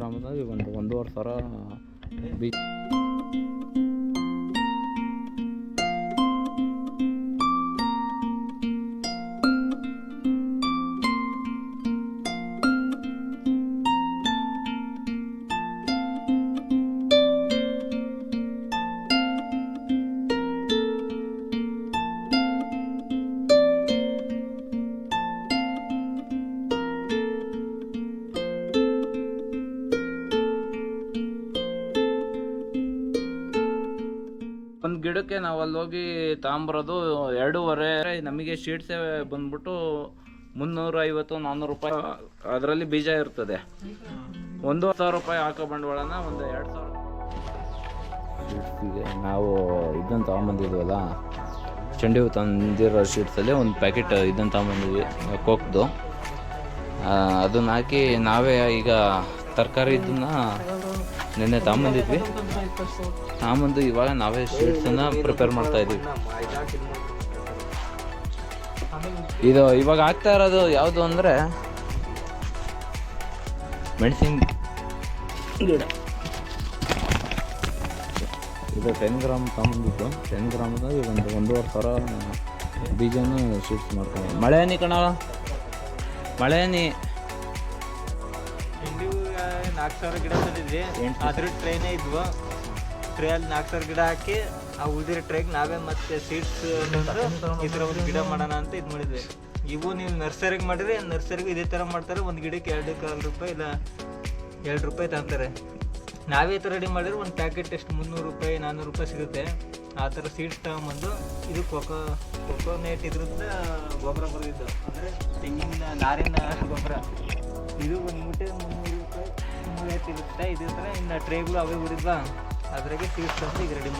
ಗ್ರಾಮದಾಗ ಒಂದು ಒಂದೂವರೆ ಸಾವಿರ ಬೀಜ ಒಂದು ಗಿಡಕ್ಕೆ ನಾವು ಅಲ್ಲಿ ಹೋಗಿ ತಗೊಂಬರೋದು ಎರಡೂವರೆ ನಮಗೆ ಶೀಟ್ಸೇ ಬಂದ್ಬಿಟ್ಟು ಮುನ್ನೂರ ಐವತ್ತು ನಾನ್ನೂರು ರೂಪಾಯಿ ಅದರಲ್ಲಿ ಬೀಜ ಇರ್ತದೆ. ಒಂದು ಸಾವಿರ ರೂಪಾಯಿ ಹಾಕೋ ಬಂಡವಾಳನ ಒಂದು ಎರಡು ಸಾವಿರ ನಾವು ಇದನ್ನು ತಗೊಂಬಂದಿದ್ವಲ್ಲ, ಚಂಡಿ ಹೂ ತಂದಿರೋ ಶೀಟ್ಸಲ್ಲಿ ಒಂದು ಪ್ಯಾಕೆಟ್ ಇದನ್ನು ತಗೊಂಬಂದಿದ್ವಿ, ಕೋಕ್ದು. ಅದನ್ನ ಹಾಕಿ ನಾವೇ ಈಗ ತರಕಾರಿ ಇದನ್ನ ನಿನ್ನೆ ತಗೊಂಬಂದಿದ್ವಿ ತಗೊಂಬಂದು ಇವಾಗ ನಾವೇ ಶೀಟ್ಸನ್ನ ಪ್ರಿಪೇರ್ ಮಾಡ್ತಾ ಇದೀವಿ. ಇದು ಇವಾಗ ಆಗ್ತಾ ಇರೋದು ಯಾವುದು ಅಂದರೆ ಮೆಣಸಿನ ಗಿಡ. ಇದು ಟೆನ್ ಗ್ರಾಮ್ ತಗೊಂಬಂದಿತ್ತು ಟೆನ್ ಈಗ ಒಂದು ಒಂದೂವರೆ ಸಾವಿರ ಬೀಜನೂ ಮಾಡ್ಕೊಂಡು ಮಳೆ ಹನಿ ಕಣ? ಮಳೆ ಹನಿ ನಾಲ್ಕು ಸಾವಿರ ಗಿಡ ತಂದಿದ್ವಿ ಅದ್ರ ಟ್ರೈನೇ ಇದ್ವು. ಟ್ರೇ ಅಲ್ಲಿ ನಾಲ್ಕು ಸಾವಿರ ಗಿಡ ಹಾಕಿ ಆ ಉಳಿದಿರೋ ಟ್ರೈಗೆ ನಾವೇ ಮತ್ತೆ ಸೀಡ್ಸ್ ಥರ ಒಂದು ಗಿಡ ಮಾಡೋಣ ಅಂತ ಇದು ಮಾಡಿದ್ವಿ. ಇವು ನೀವು ನರ್ಸರಿಗೆ ಮಾಡಿದ್ರೆ ನರ್ಸರಿಗೂ ಇದೇ ಥರ ಮಾಡ್ತಾರೆ. ಒಂದು ಗಿಡಕ್ಕೆ ಎರಡು ಕಾಲು ರೂಪಾಯಿ ಇಲ್ಲ ಎರಡು ರೂಪಾಯಿ ತಗೊಂತಾರೆ ನಾವೇ ಥರ ರೆಡಿ ಮಾಡಿದ್ರೆ ಒಂದು ಪ್ಯಾಕೆಟ್ ಎಷ್ಟು ಮುನ್ನೂರು ರೂಪಾಯಿ ನಾನ್ನೂರು ರೂಪಾಯಿ ಸಿಗುತ್ತೆ. ಆ ಥರ ಸೀಡ್ಸ್ ತಗೊಂಬಂದು ಇದು ಕೊಕೋ ಕೊಕೋನೆಟ್ ಇದ್ರಿಂದ ಗೊಬ್ಬರ ಬರೆದಿದ್ದು. ಅಂದರೆ ತೆಂಗಿನ ನಾರಿನ ಗೊಬ್ಬರ. ಇದು ಬಂದ್ಬಿಟ್ಟು ಮುನ್ನೂರು ರೂಪಾಯಿ ಮುನ್ನೂರೈವತ್ತು ಇರುತ್ತೆ. ಇನ್ನು ಟ್ರೇಗಳು ಅವೇ ಉಳಿದ್ವಾ ಅದ್ರಾಗೆ ಸೀಟ್ಸ್ ಅಂತ ಈಗ ರೆಡಿ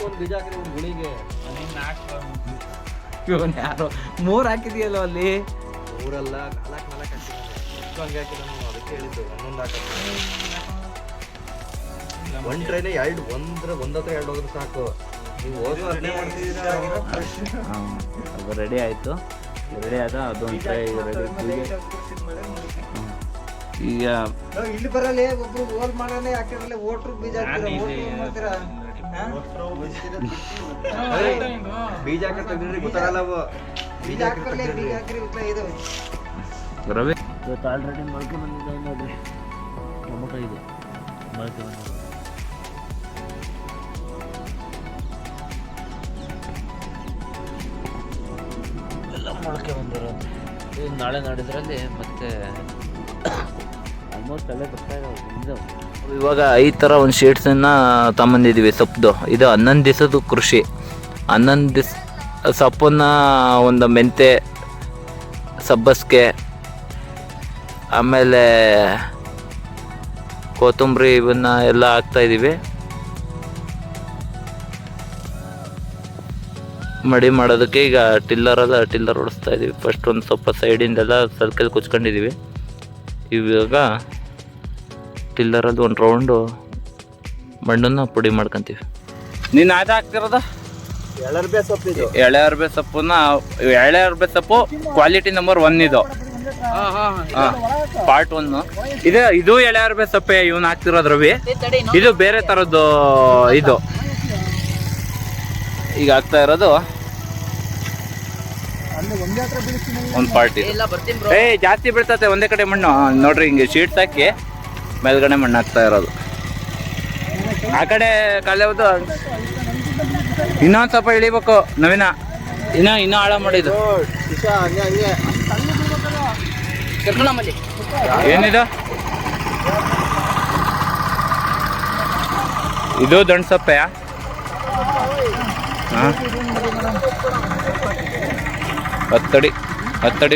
ಮಾಡ್ತಾಯಿದ್ದೀವಿ ಇವನ್ ಯಾರು? ಮೂರು ಹಾಕಿದೆಯಲ್ಲ ಅಲ್ಲಿ? ಊರೆಲ್ಲ ನಾಲ್ಕು ನಾಲ್ಕು ಹಂಗೆ ಅದಕ್ಕೆ ಹೇಳಿದ್ದು. ಒಂದೊಂದು ಒಂದ್ ಟ್ರೈನ್ ಎರಡು ಒಂದ್ರ ಒಂದ್ ಹತ್ರ ಎರಡು ಹೋದ್ರೆ ಸಾಕು. ನೀವು ಮಾಡ್ತಿದ್ದೀರಾ ಅದು ರೆಡಿ ಆಯಿತು. ರೆಡಿ ಆದ ಅದೊಂದು ಟ್ರೈ ರೆಡಿ ಈಗ ಇಲ್ಲಿ ಬರಲ್ಲ ಒಬ್ರು ಹೋಲ್ ಮಾಡಾನೆ ಹಾಕಿರಲ್ಲ ಓಟ್ರು ಬೀಜ ಹಾಕ್ತೀರಾ ಬೀಜ ಹಾಕಿ ತೆಗ್ದ್ರೆ ಗೊತ್ತಾಗಲ್ಲ ಅವು ರವಿ? ಇವತ್ತು ಆಲ್ರೆಡಿ ಮೊಳಕೆ ಬಂದಿದೆ ನೋಡ್ರಿ ಟೊಮೊಟೊ ಇದೆ. ಮೊಳಕೆ ಬಂದಿದೆ. ಎಲ್ಲ ಮೊಳಕೆ ಬಂದಿರೋದು. ಇದು ನಾಳೆ ನಾಡಿದ್ರಲ್ಲಿ ಮತ್ತೆ ಆಲ್ಮೋಸ್ಟ್ ಅಲ್ಲೇ ಬರ್ತಾ ಇದಾವೆ ಬಂದವು ಇವಾಗ ಈ ಥರ ಒಂದು ಶೀಟ್ಸನ್ನು ತಗೊಂಬಂದಿದ್ದೀವಿ ಸೊಪ್ಪು ಇದು ಹನ್ನೊಂದು ದಿವಸದ ಕೃಷಿ. ಹನ್ನೊಂದು ದಿವ್ಸ ಸೊಪ್ಪನ್ನು ಒಂದು ಮೆಂತೆ, ಸಬ್ಬಸ್ಗೆ, ಆಮೇಲೆ ಕೊತ್ತಂಬರಿ ಇವನ್ನ ಎಲ್ಲ ಹಾಕ್ತಾಯಿದ್ದೀವಿ ಮಡಿ ಮಾಡೋದಕ್ಕೆ ಈಗ ಟಿಲ್ಲರ್ ಅದ ಟಿಲ್ಲರ್ ಓಡಿಸ್ತಾ ಇದ್ದೀವಿ ಫಸ್ಟ್ ಒಂದು ಸ್ವಲ್ಪ ಸೈಡಿಂದೆಲ್ಲ ಸರ್ಕಲ್ ಕುಚ್ಕೊಂಡಿದ್ದೀವಿ ಇವಾಗ ಟಿಲ್ಲರಲ್ಲಿ ಒಂದು ರೌಂಡು ಮಣ್ಣನ್ನು ಪುಡಿ ಮಾಡ್ಕೊಂತೀವಿ. ನೀನು ಅದು ಹಾಕ್ತಿರೋದು? ಎಳೆ ಅರ್ಬೆ ಸೊಪ್ಪನ್ನ ಎಳೆ ಅರ್ಬೆ ಸೊಪ್ಪು ಕ್ವಾಲಿಟಿ ನಂಬರ್ ಒನ್ ಇದು. ಪಾರ್ಟ್ ಒನ್ ಇದೆ, ಇದು ಎಳೆ ಅರ್ಬೆ ಸೊಪ್ಪೆ ಇವನ್ ಹಾಕ್ತಿರೋದು ರವಿ. ಇದು ಬೇರೆ ತರದ್ದು ಇದು. ಈಗ ಆಗ್ತಾ ಇರೋದು. ಒಂದ್ ಪಾರ್ಟ್ ಏ ಜಾಸ್ತಿ ಬೀಳ್ತತೆ ಒಂದೇ ಕಡೆ ಮಣ್ಣು. ನೋಡ್ರಿ, ಹಿಂಗೆ ಶೀಟ್ಸ್ ಹಾಕಿ. ಮೇಲ್ಗಡೆ ಮಣ್ಣು ಹಾಕ್ತಾ ಇರೋದು. ಆ ಕಡೆ ಕಳೆಯೋದು ಇನ್ನೊಂದು ಸ್ವಲ್ಪ ಇಳಿಬೇಕು, ನವೀನ. ಇನ್ನ, ಇನ್ನೂ ಆಳ ಮಾಡಿದ್ದು. ಏನಿದು? ಇದು ದಂಡ್ ಸೊಪ್ಪೆಯಾ ಹತ್ತಡಿ ಹತ್ತಡಿ